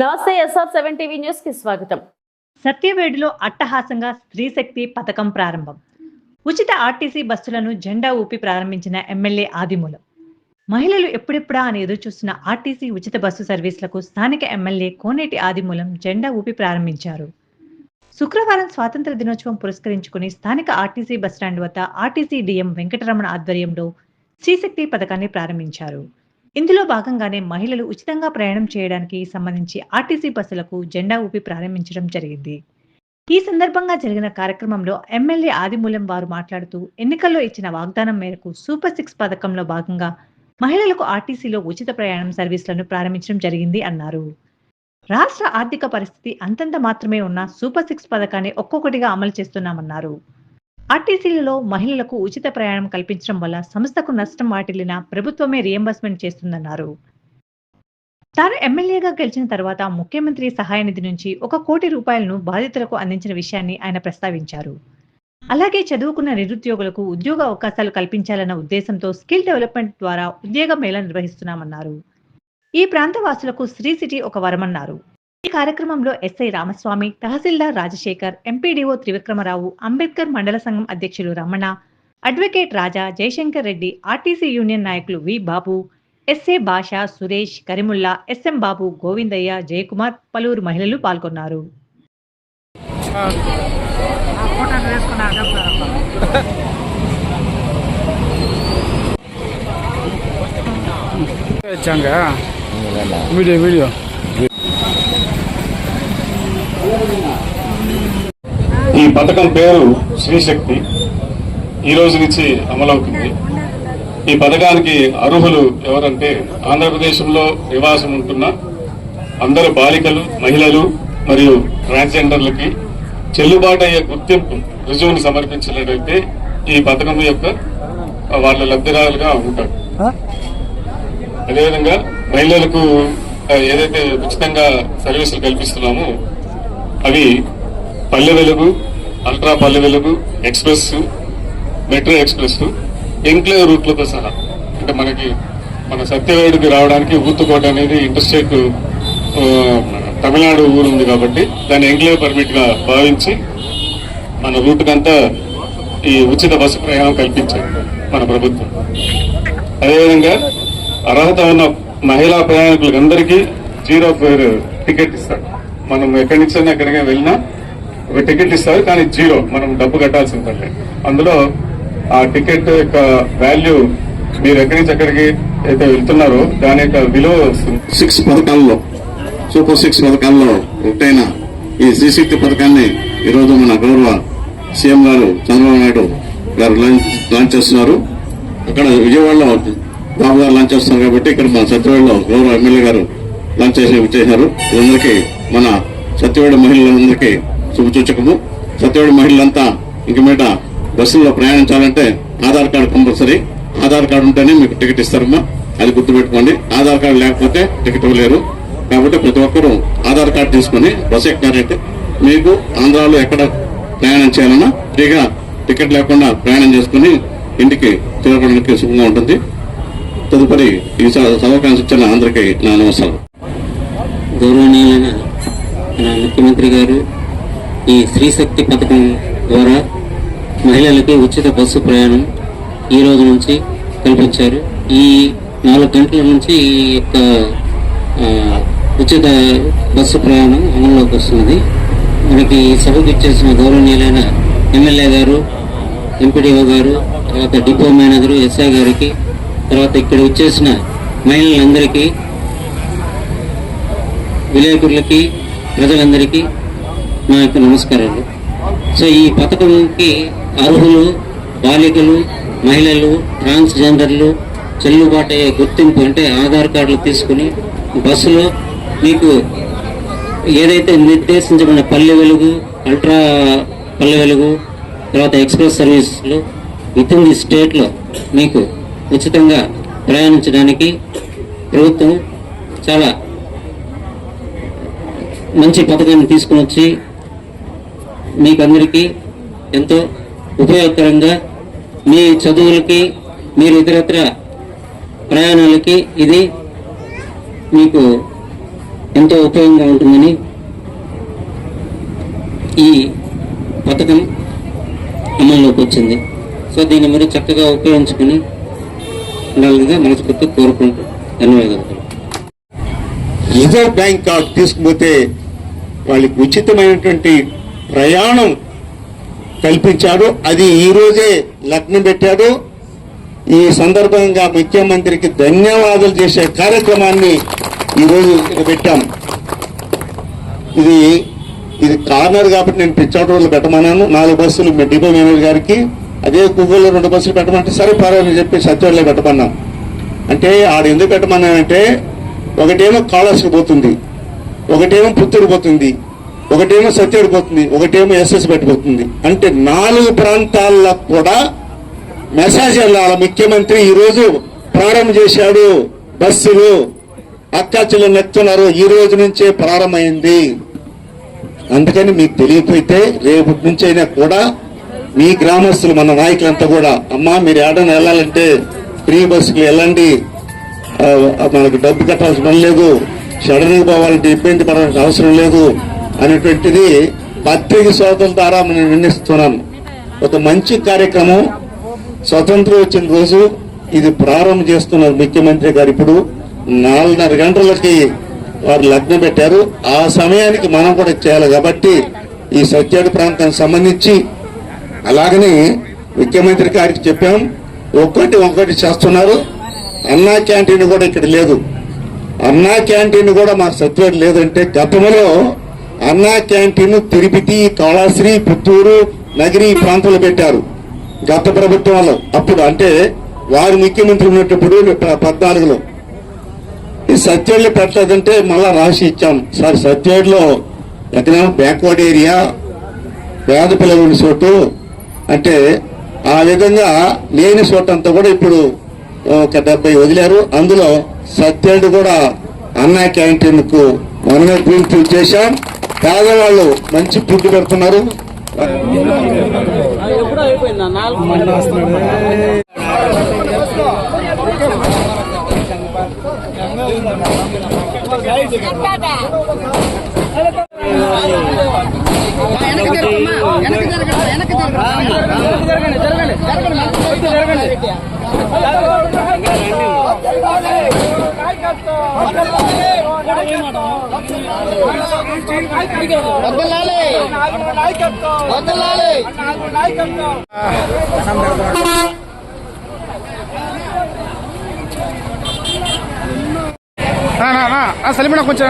నమస్తే SR seven TV న్యూస్కి స్వాగతం. సత్యవేడులో అట్టహాసంగా స్త్రీశక్తి పథకం ప్రారంభం. ఉచిత ఆర్టీసీ బస్సులను జెండా ఊపి ప్రారంభించిన ఎమ్మెల్యే ఆదిమూలం. మహిళలు ఎప్పుడెప్పుడా అని ఎదురుచూస్తున్న ఆర్టీసీ ఉచిత బస్సు సర్వీసులకు స్థానిక ఎమ్మెల్యే కోనేటి ఆదిమూలం జెండా ఊపి ప్రారంభించారు. శుక్రవారం స్వాతంత్ర దినోత్సవం పురస్కరించుకుని స్థానిక ఆర్టీసీ బస్టాండ్ వద్ద ఆర్టీసీ డిఎం వెంకటరమణ ఆధ్వర్యంలో స్త్రీశక్తి పథకాన్ని ప్రారంభించారు. ఇందులో భాగంగానే మహిళలు ఉచితంగా ప్రయాణం చేయడానికి సంబంధించి ఆర్టీసీ బస్సులకు జెండా ఊపి ప్రారంభించడం జరిగింది. ఈ సందర్భంగా జరిగిన కార్యక్రమంలో ఎమ్మెల్యే ఆదిమూలం వారు మాట్లాడుతూ ఎన్నికల్లో ఇచ్చిన వాగ్దానం మేరకు సూపర్ సిక్స్ పథకంలో భాగంగా మహిళలకు ఆర్టీసీలో ఉచిత ప్రయాణం సర్వీసులను ప్రారంభించడం జరిగింది అన్నారు. రాష్ట్ర ఆర్థిక పరిస్థితి అంతంత మాత్రమే ఉన్న సూపర్ సిక్స్ పథకాన్ని ఒక్కొక్కటిగా అమలు చేస్తున్నామన్నారు. ఆర్టీసీలలో మహిళలకు ఉచిత ప్రయాణం కల్పించడం వల్ల సంస్థకు నష్టం వాటిల్లిన ప్రభుత్వమే రియంబర్స్మెంట్ చేస్తుందన్నారు. తాను ఎమ్మెల్యేగా గెలిచిన తర్వాత ముఖ్యమంత్రి సహాయ నిధి నుంచి ఒక కోటి రూపాయలను బాధితులకు అందించిన విషయాన్ని ఆయన ప్రస్తావించారు. అలాగే చదువుకున్న నిరుద్యోగులకు ఉద్యోగ అవకాశాలు కల్పించాలన్న ఉద్దేశంతో స్కిల్ డెవలప్మెంట్ ద్వారా ఉద్యోగ మేళ నిర్వహిస్తున్నామన్నారు. ఈ ప్రాంత వాసులకు శ్రీ సిటీ ఒక వరమన్నారు. ఈ కార్యక్రమంలో ఎస్ఐ రామస్వామి తహసీల్దార్ రాజశేఖర్ ఎంపీడీఓ త్రివిక్రమరావు అంబేద్కర్ మండల సంఘం అధ్యక్షులు Ramana advocate Raja Jayashankar Reddy RTC union నాయకులు V Babu SA Basha Suresh Karimulla SM Babu Govindaiah Jayakumar పలువురు మహిళలు పాల్గొన్నారు. వీడియో వీడియో ఈ పథకం పేరు శ్రీశక్తి ఈ రోజు నుంచి అమలవుతుంది. ఈ పథకానికి అర్హులు ఎవరంటే ఆంధ్రప్రదేశ్లో నివాసం ఉంటున్న అందరు బాలికలు మహిళలు మరియు ట్రాన్స్జెండర్లకి చెల్లుబాటు అయ్యే గుర్తింపు రుజువును సమర్పించినట్లయితే ఈ పథకం యొక్క వాళ్ళ లబ్ధిదారులుగా ఉంటారు. అదేవిధంగా మహిళలకు ఏదైతే ఉచితంగా సర్వీసులు కల్పిస్తున్నామో అవి పల్లె Velugu ultra Palle Velugu express metro express enclave రూట్లతో సహా. అంటే మనకి మన సత్యవేడుకి రావడానికి ఊతుకోట అనేది ఇంటర్స్టేట్ తమిళనాడు ఊరు ఉంది కాబట్టి దాన్ని ఎంక్లేవ్ పర్మిట్గా భావించి మన రూట్కంతా ఈ ఉచిత బస్సు ప్రయాణం కల్పించాయి మన ప్రభుత్వం. అదేవిధంగా అర్హత ఉన్న మహిళా ప్రయాణికులందరికీ జీరో ఫేర్ టికెట్ ఇస్తారు. మనం ఎక్కడి నుంచి అయినా వెళ్ళినా ఒక టికెట్ ఇస్తారు కానీ జీరో. మనం డబ్బు కట్టాల్సి ఉంటుంది అందులో ఆ టికెట్ యొక్క వాల్యూ మీరు ఎక్కడి నుంచి ఎక్కడికి అయితే వెళ్తున్నారో దాని యొక్క విలువ వస్తుంది. సిక్స్ పథకాల్లో సూపర్ సిక్స్ పథకాల్లో ఒకటైన ఈ శ్రీశక్తి పథకాన్ని ఈరోజు మన గౌరవ సీఎం గారు చంద్రబాబు నాయుడు గారు లాంచ్ లాంచ్ చేస్తున్నారు. అక్కడ విజయవాడలో బాబు గారు లాంచ్ చేస్తున్నారు కాబట్టి ఇక్కడ మన సత్యవాడలో గౌరవ ఎమ్మెల్యే గారు లాంచ్ చేసి చేశారు. అందరికీ మన సత్యవాడ మహిళలందరికీ శుభసూచకము. సత్యవాడ మహిళలంతా ఇంక మీద బస్సుల్లో ప్రయాణించాలంటే Aadhaar card compulsory. Aadhaar card ఉంటేనే మీకు టికెట్ ఇస్తారమ్మా. అది గుర్తుపెట్టుకోండి. ఆధార్ కార్డు లేకపోతే టికెట్ ఇవ్వలేరు. కాబట్టి ప్రతి ఒక్కరూ ఆధార్ కార్డు తీసుకొని బస్సు ఎక్కారంటే మీకు ఆంధ్రాలో ఎక్కడ ప్రయాణం చేయాలన్నా ఫ్రీగా టికెట్ లేకుండా ప్రయాణం చేసుకుని ఇంటికి తిరగడానికి సుఖంగా ఉంటుంది. తదుపరి ఈ స- సదవకాశం ఇచ్చిన అందరికీ నా నమస్కారం. గౌరవనీయులైన మన ముఖ్యమంత్రి గారు ఈ స్త్రీశక్తి పథకం ద్వారా మహిళలకి ఉచిత బస్సు ప్రయాణం ఈ రోజు నుంచి కల్పించారు. ఈ నాలుగు గంటల నుంచి ఈ యొక్క ఉచిత బస్సు ప్రయాణం అమల్లోకి వస్తుంది మనకి ఈ సభకు ఇచ్చేసిన గౌరవనీయులైన ఎమ్మెల్యే గారు ఎంపీడీఓ గారు తర్వాత డిపో మేనేజరు ఎస్ఐ గారికి తర్వాత ఇక్కడ వచ్చేసిన మహిళలందరికీ విలేకరులకి ప్రజలందరికీ నా యొక్క నమస్కారాలు. సో ఈ పథకంకి అర్హులు బాలికలు మహిళలు ట్రాన్స్జెండర్లు చెల్లుబాటు అయ్యే గుర్తింపు అంటే ఆధార్ కార్డులు తీసుకుని బస్సులో మీకు ఏదైతే నిర్దేశించబడిన పల్లె వెలుగు అల్ట్రా పల్లె వెలుగు తర్వాత ఎక్స్ప్రెస్ సర్వీసులు విత్ ఇన్ ది స్టేట్లో మీకు ఉచితంగా ప్రయాణించడానికి ప్రభుత్వం చాలా మంచి పథకాన్ని తీసుకుని వచ్చి మీకందరికీ ఎంతో ఉపయోగకరంగా మీ చదువులకి మీరు ఇతరత్ర ప్రయాణాలకి ఇది మీకు ఎంతో ఉపయోగంగా ఉంటుందని ఈ పథకం అమల్లోకి వచ్చింది. సో దీన్ని మీరు చక్కగా ఉపయోగించుకుని ఉండాలిగా మనస్ఫూర్తి కోరుకుంటూ ధన్యవాదాలు. రిజర్వ్ బ్యాంక్ కార్డు తీసుకుపోతే వాళ్ళకి ఉచితమైనటువంటి ప్రయాణం కల్పించాడు. అది ఈరోజే లగ్నం పెట్టాడు. ఈ సందర్భంగా ముఖ్యమంత్రికి ధన్యవాదాలు చేసే కార్యక్రమాన్ని ఈరోజు పెట్టాం. ఇది ఇది కార్నర్ కాబట్టి నేను పిచ్చాటూరులో పెట్టమన్నాను. నాలుగు బస్సులు మీ డిపో మేనేజర్ గారికి అదే గూగుల్లో రెండు బస్సులు పెట్టమంటే సరే పర్వాలని చెప్పి సత్యవతిలో పెట్టమన్నాం. అంటే ఆడ ఎందుకు పెట్టమన్నానంటే ఒకటేమో కాళాస్కి పోతుంది. ఒకటేమో పుత్తూరు పోతుంది. ఒకటేమో సత్యవతి పోతుంది ఒకటేమో ఎస్ఎస్ పెట్టిపోతుంది అంటే నాలుగు ప్రాంతాల్లో కూడా మెసేజ్ వెళ్ళాలి ముఖ్యమంత్రి ఈరోజు ప్రారంభం చేశాడు. బస్సులు అక్కాచులు నెత్తున్నారు ఈ రోజు నుంచే ప్రారంభమైంది. అందుకని మీకు తెలియకపోతే రేపటి నుంచి అయినా కూడా మీ గ్రామస్తులు మన నాయకులంతా కూడా అమ్మా మీరు ఏడైనా వెళ్ళాలంటే ఫ్రీ బస్సుకి వెళ్ళండి. మనకు డబ్బు కట్టాల్సిన పని లేదు. సడన్ పోవాలంటే ఇబ్బంది పడాల్సిన అవసరం లేదు. అనేటువంటిది పత్రిక సోదరుల ద్వారా నేను వినిస్తున్నాను ఒక మంచి కార్యక్రమం స్వతంత్రం వచ్చిన రోజు ఇది ప్రారంభం చేస్తున్నారు ముఖ్యమంత్రి గారు. ఇప్పుడు నాలుగున్నర గంటలకి వారు లగ్నం పెట్టారు. ఆ సమయానికి మనం కూడా చేయాలి కాబట్టి ఈ సత్యాడి ప్రాంతానికి సంబంధించి అలాగనే ముఖ్యమంత్రి గారికి చెప్పాం. ఒక్కటి ఒక్కటి చేస్తున్నారు. అన్నా క్యాంటీన్ కూడా ఇక్కడ లేదు. అన్నా క్యాంటీన్ కూడా మా సత్యాడు లేదంటే గతంలో అన్నా క్యాంటీన్ తిరుపతి కాళాశ్రీ పుత్తూరు నగిరి ప్రాంతంలో పెట్టారు. గత ప్రభుత్వంలో అప్పుడు అంటే వారు ముఖ్యమంత్రి ఉన్నప్పుడు పద్నాలుగులో. ఈ సత్యేళ్ళు పెట్టలేదంటే మళ్ళా రాసి ఇచ్చాం. సార్ సత్యేడులో ఎక్కడేమో బ్యాక్వర్డ్ ఏరియా పేద పిల్లలు ఉన్న చోటు అంటే ఆ విధంగా లేని చోటంతా కూడా ఇప్పుడు ఒక డెబ్బై వదిలారు. అందులో సత్యేడు కూడా అన్నా క్యాంటీన్కు మనమే పూర్తి చేశాం. పేదవాళ్ళు మంచి ఫుడ్ పెడుతున్నారు. సలీమణ కొంచెం జై జై బాబు జై